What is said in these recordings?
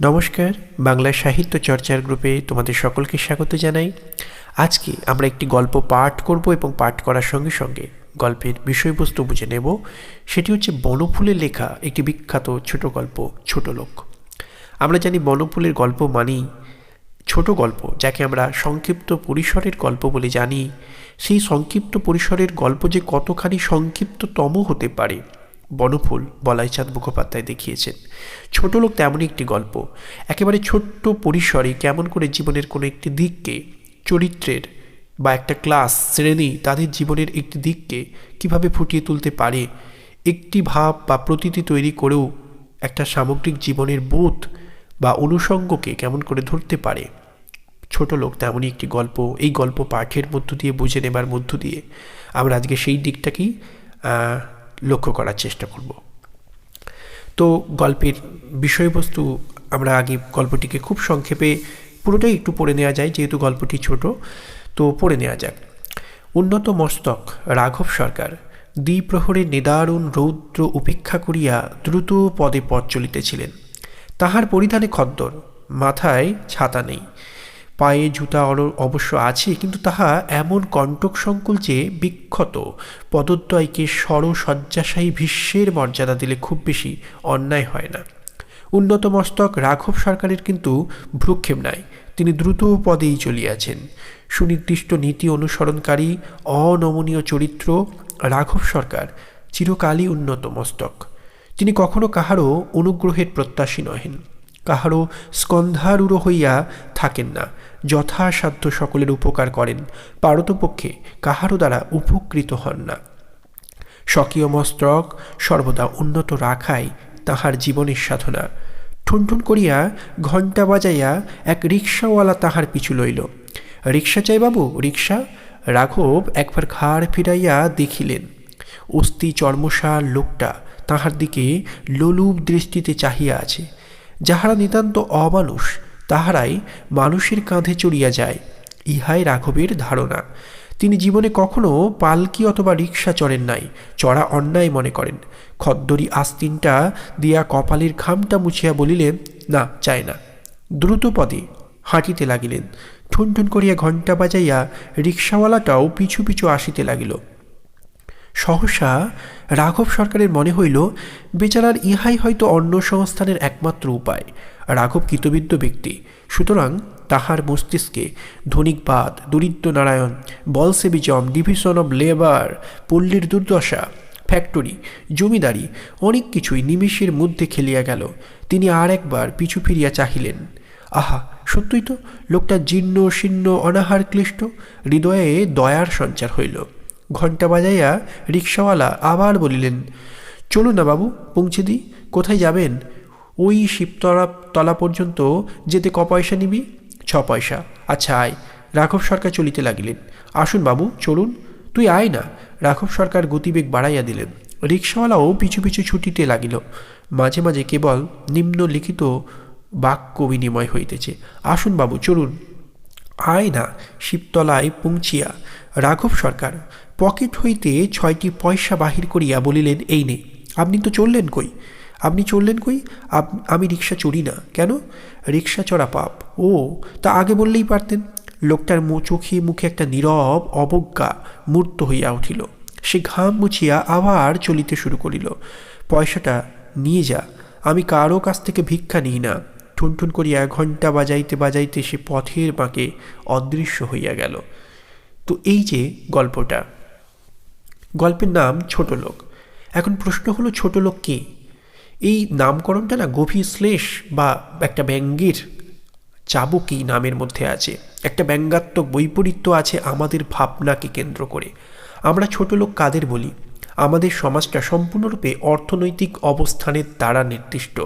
নমস্কার, বাংলা সাহিত্য চর্চার গ্রুপে তোমাদের সকলকে স্বাগত জানাই। আজকে আমরা একটি গল্প পাঠ করব এবং পাঠ করার সঙ্গে সঙ্গে গল্পের বিষয়বস্তু বুঝে নেব। সেটি হচ্ছে বনফুলের লেখা, একটি বিখ্যাত ছোট গল্প, ছোট লোক। আমরা জানি বনফুলের গল্প মানেই ছোট গল্প যাকে আমরা সংক্ষিপ্ত পরিসরের গল্প বলে জানি, সেই সংক্ষিপ্ত পরিসরের গল্প যে কতখানি সংক্ষিপ্ততম হতে পারে, বনফুল বলাইচাঁদ মুখোপাধ্যায় দেখিয়েছেন। ছোট লোক তেমনই একটি গল্প। একেবারে ছোট্ট পরিসরে কেমন করে জীবনের কোনো একটি দিককে, চরিত্রের বা একটা ক্লাস, শ্রেণি তাদের জীবনের একটি দিককে কীভাবে ফুটিয়ে তুলতে পারে, একটি ভাব বা প্রতীতি তৈরি করেও একটা সামগ্রিক জীবনের বোধ বা অনুষঙ্গকে কেমন করে ধরতে পারে। ছোট লোক তেমনই একটি গল্প, এই গল্প পাঠের মধ্য দিয়ে, বুঝে নেবার মধ্য দিয়ে আমরা আজকে সেই দিকটাকেই লক্ষ্য করার চেষ্টা করব। তো গল্পের বিষয়বস্তু আমরা আগে গল্পটিকে খুব সংক্ষেপে পুরোটাই একটু পড়ে নেওয়া যায়, যেহেতু গল্পটি ছোট, তো পড়ে নেওয়া যাক। উন্নত মস্তক, রাঘব সরকার, দ্বিপ্রহরে নিদারুণ রৌদ্র উপেক্ষা করিয়া দ্রুত পদে পথ চলিতেছিলেন। তাহার পরিধানে খদ্দর, মাথায় ছাতা নেই। পায়ে জুতা অবশ্য আছে, কিন্তু তাহা এমন কণ্টক সংকুল যে বিক্ষত, পদদ্বয়কে সরসজ্জাশায়ী ভীষ্মের মর্যাদা দিলে খুব বেশি অন্যায় হয় না। উন্নত মস্তক রাঘব সরকারের কিন্তু ভ্রুক্ষেপ নাই, তিনি দ্রুত পদেই চলিয়াছেন। সুনির্দিষ্ট নীতি অনুসরণকারী, অনমনীয় চরিত্র রাঘব সরকার, চিরকালই উন্নত মস্তক। তিনি কখনো কাহারও অনুগ্রহের প্রত্যাশী নহেন, কাহারও স্কন্ধারূঢ় হইয়া থাকেন না, যথাসাধ্য সকলের উপকার করেন, পারতপক্ষে কাহারও দ্বারা উপকৃত হন না। স্বকীয় মস্তক সর্বদা উন্নত রাখাই তাহার জীবনের সাধনা। ঠুনঠুন করিয়া ঘণ্টা বাজাইয়া এক রিক্সাওয়ালা তাহার পিছু লইল। রিক্সা চাই বাবু, রিক্সা? রাঘব একবার ঘাড় ফিরাইয়া দেখিলেন, অস্থি চর্মসার লোকটা তাহার দিকে লোলুপ দৃষ্টিতে চাহিয়া আছে। যাহারা নিতান্ত অমানুষ, তাহারাই মানুষের কাঁধে চড়িয়া যায়, ইহাই রাঘবের ধারণা। তিনি জীবনে কখনো পালকি অথবা রিক্সা চড়েন নাই, চড়া অন্যায় মনে করেন। খদ্দরি আস্তিনটা দিয়া কপালের ঘামটা মুছিয়া বলিলেন, না চায় না। দ্রুত পদে হাঁটিতে লাগিলেন। ঠুনঠুন করিয়া ঘণ্টা বাজাইয়া রিক্সাওয়ালাটাও পিছু পিছু আসিতে লাগিল। সহসা রাঘব সরকারের মনে হইল, বেচারার ইহাই হয়তো অন্য সংস্থানের একমাত্র উপায়। রাঘব কৃতবিদ্য ব্যক্তি। সুতরাং তাহার মস্তিষ্কে ধনিকবাদ, দরিদ্র Narayan Bolshevism division of labour, পল্লীর দুর্দশা, ফ্যাক্টরি, জমিদারি, অনেক কিছুই নিমেষের মধ্যে খেলিয়া গেল। তিনি আর একবার পিছু ফিরিয়া চাহিলেন। আহা, সত্যই তো, লোকটা জীর্ণ, শীর্ণ, অনাহার ক্লিষ্ট। হৃদয়ে দয়ার সঞ্চার হইল। ঘণ্টা বাজাইয়া রিক্সাওয়ালা আবার বলিলেন, চলুন না বাবু, পৌঁছে দিই। কোথায় যাবেন? ওই শিবতলা, তলা পর্যন্ত যেতে ক পয়সা নিবি? ছ পয়সা। আচ্ছা আয়। রাঘব সরকার চলিতে লাগিলেন। আসুন বাবু, চলুন। তুই আয় না। রাঘব সরকার গতিবেগ বাড়াইয়া দিলেন। রিক্সাওয়ালাও পিছু পিছু ছুটিতে লাগিল। মাঝে মাঝে কেবল নিম্নলিখিত বাক্য বিনিময় হইতেছে। আসুন বাবু, চলুন। আয় না, শিবতলায় পৌঁছিয়া। রাঘব সরকার পকেট হইতে ছয়টি পয়সা বাহির করিয়া বলিলেন, এই নে, আপনি তো চললেন কই? আপনি চললেন কই? আমি রিক্সা চড়ি না। কেন? রিক্সা চড়া পাপ। ও, তা আগে বললেই পারতেন। লোকটার চোখে মুখে একটা নীরব অবজ্ঞা মূর্ত হইয়া উঠিল। সে ঘাম মুছিয়া আবার চলিতে শুরু করিল। পয়সাটা নিয়ে যা, আমি কারও কাছ থেকে ভিক্ষা নিই না। ঠুনঠুন করিয়া ঘণ্টা বাজাইতে বাজাইতে সে পথের বাঁকে অদৃশ্য হইয়া গেল। তো এই যে গল্পটা। গল্পের নাম ছোট লোক। এখন প্রশ্ন হলো, ছোট লোক কে? এই নামকরণটা না গভীর শ্লেষ বা একটা ব্যঙ্গের চাবুকই নামের মধ্যে আছে। একটা ব্যঙ্গাত্মক বৈপরীত্য আছে আমাদের ভাবনাকে কেন্দ্র করে। আমরা ছোট লোক কাদের বলি? আমাদের সমাজটা সম্পূর্ণরূপে অর্থনৈতিক অবস্থানের দ্বারা নির্দিষ্ট।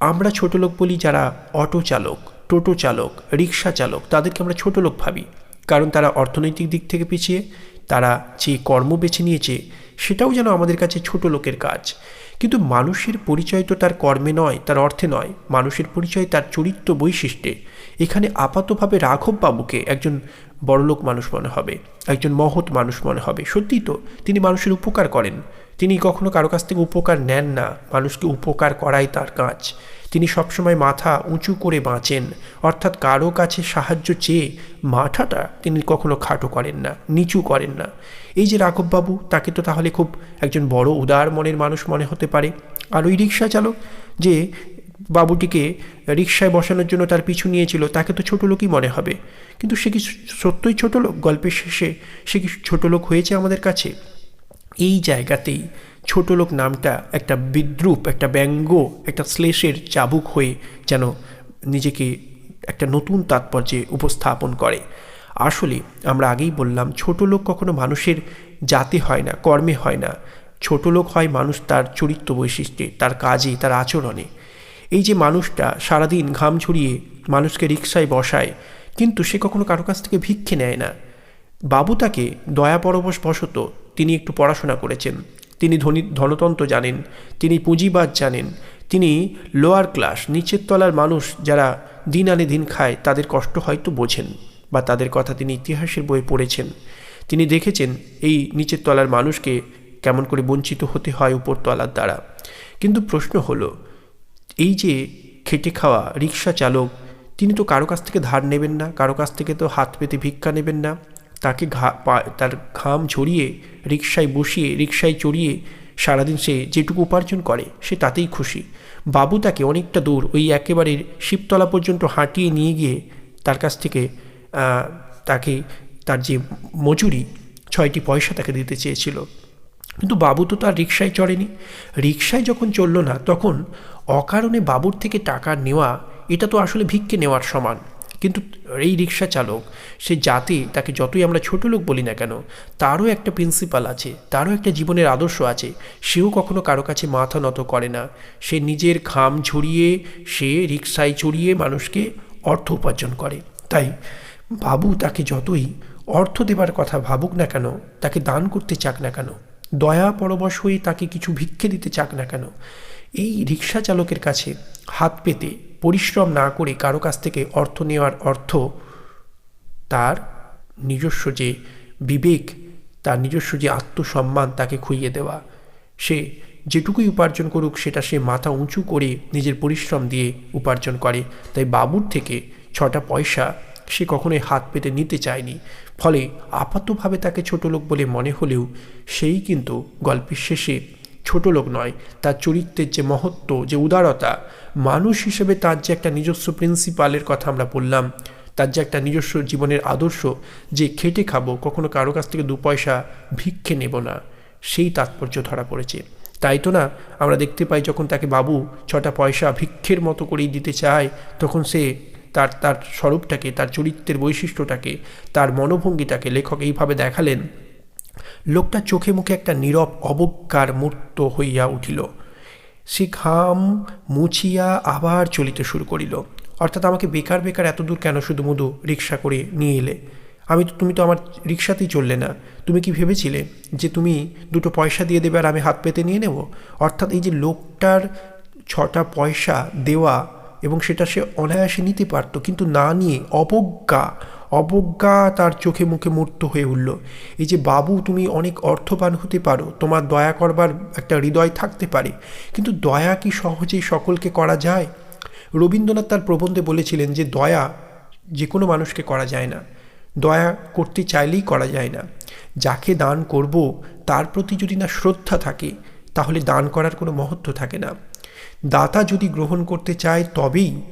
আমরা ছোট লোক বলি যারা অটো চালক, টোটো চালক রিক্সা চালক, তাদেরকে আমরা ছোট লোক ভাবি। কারণ তারা অর্থনৈতিক দিক থেকে পিছিয়ে তারা যে কর্ম বেছে নিয়েছে, সেটাও যেন আমাদের কাছে ছোট লোকের কাজ। কিন্তু মানুষের পরিচয় তো তার কর্মে নয়, তার অর্থে নয়। মানুষের পরিচয় তার চরিত্র বৈশিষ্ট্যে। এখানে আপাতভাবে রাঘব বাবুকে একজন বড়লোক মানুষ মনে হবে, একজন মহৎ মানুষ মনে হবে। সত্যিই তো, তিনি মানুষের উপকার করেন। তিনি কখনো কারও কাছ থেকে উপকার নেন না। মানুষকে উপকার করাই তার কাজ। তিনি সবসময় মাথা উঁচু করে বাঁচেন। অর্থাৎ কারও কাছে সাহায্য চেয়ে মাথাটা তিনি কখনো খাটো করেন না, নিচু করেন না। এই যে রাঘববাবু, তাকে তো তাহলে খুব একজন বড় উদার মনের মানুষ মনে হতে পারে। আর ওই রিক্সা চালক যে বাবুটিকে রিক্সায় বসানোর জন্য তার পিছু নিয়েছিল, তাকে তো ছোটো লোকই মনে হবে। কিন্তু সে কি সত্যই ছোটো লোক? গল্পের শেষে সে কি ছোটো লোক হয়েছে আমাদের কাছে? এই জায়গাতেই ছোট লোক নামটা একটা বিদ্রুপ, একটা ব্যঙ্গ, একটা শ্লেষের চাবুক হয়ে যেন নিজেকে একটা নতুন তাৎপর্যে উপস্থাপন করে। আসলে আমরা আগেই বললাম, ছোট লোক কখনো মানুষের জাতে হয় না, কর্মে হয় না। ছোট লোক হয় মানুষ তার চরিত্র বৈশিষ্ট্যে, তার কাজে, তার আচরণে। এই যে মানুষটা সারাদিন ঘাম ঝরিয়ে মানুষকে রিক্সায় বসায়, কিন্তু সে কখনো কারও কাছ থেকে ভিক্ষে নেয় না। বাবু তাকে দয়া পরবশ বশত তিনি একটু পড়াশোনা করেছেন। তিনি ধনী, ধনতন্ত্র জানেন, তিনি পুঁজিবাদ জানেন, তিনি লোয়ার ক্লাস নিচের তলার মানুষ যারা দিন আনে দিন খায়, তাদের কষ্ট হয়তো বোঝেন বা তাদের কথা তিনি ইতিহাসের বইয়ে পড়েছেন। তিনি দেখেছেন এই নিচের তলার মানুষকে কেমন করে বঞ্চিত হতে হয় উপর তলার দ্বারা। কিন্তু প্রশ্ন হলো, এই যে খেটে খাওয়া রিক্সা চালক, তিনি তো কারও কাছ থেকে ধার নেবেন না, কারও কাছ থেকে তো হাত পেতে ভিক্ষা নেবেন না। তাকে ঘা তার ঘাম ঝরিয়ে রিক্সায় বসিয়ে রিক্সায় চড়িয়ে সারাদিন সে যেটুকু উপার্জন করে, সে তাতেই খুশি। বাবু তাকে অনেকটা দূর, ওই একেবারে শিবতলা পর্যন্ত হাঁটিয়ে নিয়ে গিয়ে তার কাছ থেকে তাকে, তার যে মজুরি, ছয়টি পয়সা তাকে দিতে চেয়েছিল। কিন্তু বাবু তো তার রিক্সায় চড়েনি। রিক্সায় যখন চলল না, তখন অকারণে বাবুর থেকে টাকা নেওয়া, এটা তো আসলে ভিক্ষে নেওয়ার সমান। কিন্তু এই রিক্সা চালক, সে জাতি তাকে যতই আমরা ছোট লোক বলি না কেন, তারও একটা প্রিন্সিপাল আছে, তারও একটা জীবনের আদর্শ আছে, সেও কখনো কারও কাছে মাথা নত করে না। সে নিজের খাম ঝরিয়ে, সে রিক্সায় চড়িয়ে মানুষকে অর্থ উপার্জন করে। তাই বাবু তাকে যতই অর্থ দেবার কথা ভাবুক না কেন, তাকে দান করতে চাক না কেন, দয়া পরবশ হয়ে তাকে কিছু ভিক্ষে দিতে চাক না কেন এই রিক্সা চালকের কাছে হাত পেতে পরিশ্রম না করে কারও কাছ থেকে অর্থ নেওয়ার অর্থ তার নিজস্ব যে বিবেক, তার নিজস্ব যে আত্মসম্মান তাকে খুইয়ে দেওয়া। সে যেটুকুই উপার্জন করুক, সেটা সে মাথা উঁচু করে নিজের পরিশ্রম দিয়ে উপার্জন করে। তাই বাবুর থেকে ছটা পয়সা সে কখনোই হাত পেতে নিতে চায়নি। ফলে আপাতভাবে তাকে ছোট লোক বলে মনে হলেও সেই কিন্তু গল্পের শেষে ছোট লোক নয়, তার চরিত্রের যে মহত্ব, যে উদারতা, মানুষ হিসেবে তার যে একটা নিজস্ব প্রিন্সিপালের কথা আমরা বললাম, তার যে একটা নিজস্ব জীবনের আদর্শ, যে খেটে খাব, কখনো কারও কাছ থেকে দু পয়সা ভিক্ষে নেব না, সেই তাৎপর্য ধরা পড়েছে। তাই তো না, আমরা দেখতে পাই যখন তাকে বাবু ছটা পয়সা ভিক্ষের মতো করেই দিতে চায়, তখন সে তার তার স্বরূপটাকে, তার চরিত্রের বৈশিষ্ট্যটাকে, তার মনোভঙ্গিটাকে লেখক এইভাবে দেখালেন লোকটা চোখে মুখে একটা নীরব অবজ্ঞার মূর্ত হইয়া উঠিল। সে ঘাম মুছিয়া আবার চলিতে শুরু করিল। অর্থাৎ আমাকে বেকার বেকার এত দূর কেন শুধু মধু রিক্সা করে নিয়ে এলে? আমি তো, তুমি তো আমার রিক্সাতেই চললে না। তুমি কি ভেবেছিলে যে তুমি দুটো পয়সা দিয়ে দেবে আর আমি হাত পেতে নিয়ে নেব? অর্থাৎ এই যে লোকটার ছটা পয়সা দেওয়া এবং সেটা সে অনায়াসে নিতে পারতো, কিন্তু না নিয়ে অবজ্ঞা অবজ্ঞা তার চোখে মুখে মূর্ত হয়ে উঠল। এই যে বাবু, তুমি অনেক অর্থবান হতে পারো। তোমার দয়া করবার একটা হৃদয় থাকতে পারে। কিন্তু দয়া কি সহজেই সকলকে করা যায়? রবীন্দ্রনাথ তার প্রবন্ধে বলেছিলেন যে, দয়া যে কোনো মানুষকে করা যায় না। দয়া করতে চাইলেই করা যায় না। যাকে দান করব, তার প্রতি যদি না শ্রদ্ধা থাকে, তাহলে দান করার কোনো মহত্ব থাকে না। দাতা যদি গ্রহণ করতে চায়, তবেই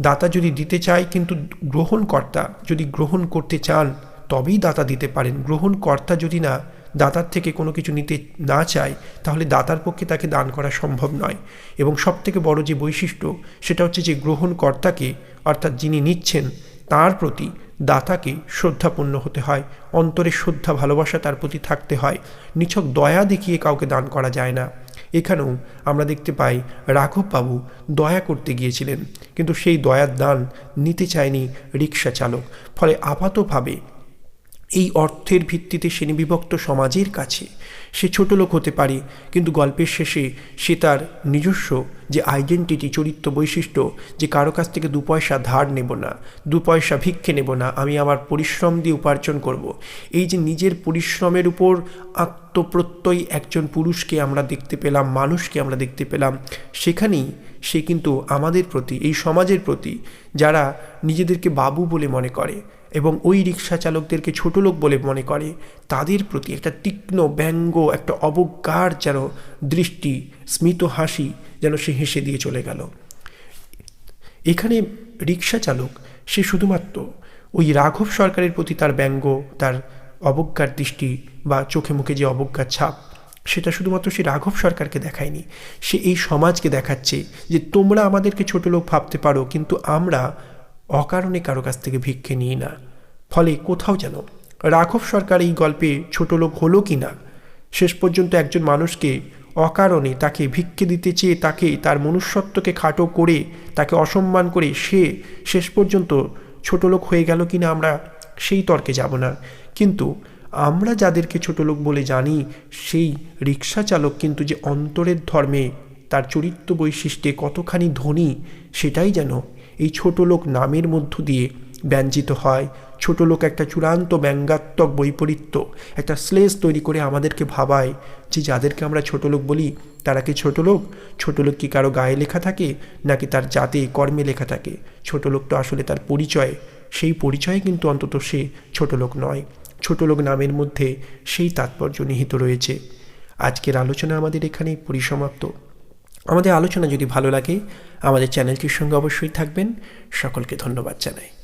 দাতা যদি দিতে চায়, কিন্তু গ্রহণকর্তা যদি গ্রহণ করতে চান, তবেই দাতা দিতে পারেন। গ্রহণকর্তা যদি না, দাতার থেকে কোনো কিছু নিতে না চায়, তাহলে দাতার পক্ষে তাকে দান করা সম্ভব নয়। এবং সবথেকে বড় যে বৈশিষ্ট্য, সেটা হচ্ছে যে গ্রহণকর্তাকে, অর্থাৎ যিনি নিচ্ছেন, তার প্রতি দাতাকে শ্রদ্ধাপূর্ণ হতে হয়। অন্তরে শ্রদ্ধা, ভালোবাসা তার প্রতি থাকতে হয়। নিছক দয়া দেখিয়ে কাউকে দান করা যায় না। এখানেও আমরা দেখতে পাই রাঘববাবু দয়া করতে গিয়েছিলেন, কিন্তু সেই দয়ার দান নিতে চায়নি রিক্সা চালক ফলে আপাতভাবে এই অর্থের ভিত্তিতে শ্রেণীবিভক্ত সমাজের কাছে সে ছোট লোক হতে পারে, কিন্তু গল্পের শেষে সে তার নিজস্ব যে আইডেন্টিটি চরিত্র, বৈশিষ্ট্য, যে কারও কাছ থেকে দু পয়সা ধার নেব না, দু পয়সা ভিক্ষে নেব না, আমি আমার পরিশ্রম দিয়ে উপার্জন করব। এই যে নিজের পরিশ্রমের উপর আত্মপ্রত্যয় একজন পুরুষকে আমরা দেখতে পেলাম, মানুষকে আমরা দেখতে পেলাম, সেখানেই সে কিন্তু আমাদের প্রতি, এই সমাজের প্রতি, যারা নিজেদেরকে বাবু বলে মনে করে এবং ওই রিক্সা চালকদেরকে ছোট লোক বলে মনে করে। তাদের প্রতি একটা তীক্ষ্ণ ব্যঙ্গ, একটা অবজ্ঞার যেন দৃষ্টি, স্মিত হাসি যেন সে হেসে দিয়ে চলে গেল। এখানে রিক্সা চালক সে শুধুমাত্র ওই রাঘব সরকারের প্রতি তার ব্যঙ্গ, তার অবজ্ঞার দৃষ্টি বা চোখে মুখে যে অবজ্ঞার ছাপ, সেটা শুধুমাত্র সে রাঘব সরকারকে দেখায়নি। সে এই সমাজকে দেখাচ্ছে যে তোমরা আমাদেরকে ছোট লোক ভাবতে পারো, কিন্তু আমরা অকারণে কারও কাছ থেকে ভিক্ষে নিই না। ফলে কোথাও যেন রাঘব সরকার এই গল্পে ছোট লোক হলো কি না? শেষ পর্যন্ত একজন মানুষকে অকারণে তাকে ভিক্ষে দিতে চেয়ে তাকে তার মনুষ্যত্বকে খাটো করে তাকে অসম্মান করে সে শেষ পর্যন্ত ছোট লোক হয়ে গেল কি না আমরা সেই তর্কে যাব না। কিন্তু আমরা যাদেরকে ছোট লোক বলে জানি, সেই রিক্সা চালক কিন্তু যে অন্তরের ধর্মে তার চরিত্র বৈশিষ্ট্যে কতখানি ধনী, সেটাই যেন এই ছোট লোক নামের মধ্য দিয়ে ব্যঞ্জিত হয় ছোট লোক একটা চূড়ান্ত ব্যঙ্গাত্মক বৈপরীত্য, একটা শ্লেষ তৈরি করে আমাদেরকে ভাবায় যে যাদেরকে আমরা ছোট লোক বলি, তারা কি ছোট লোক? ছোট লোক কি কারও গায়ে লেখা থাকে, নাকি তার জাতে, কর্মে লেখা থাকে? ছোট লোক তো আসলে তার পরিচয়, সেই পরিচয়ে কিন্তু অন্তত সে ছোট লোক নয়। ছোট লোক নামের মধ্যে সেই তাৎপর্য নিহিত রয়েছে। আজকের আলোচনা আমাদের এখানে পরিসমাপ্ত। আমাদের আলোচনা যদি ভালো লাগে, আমাদের চ্যানেলটির সঙ্গে অবশ্যই থাকবেন। সকলকে ধন্যবাদ জানাই।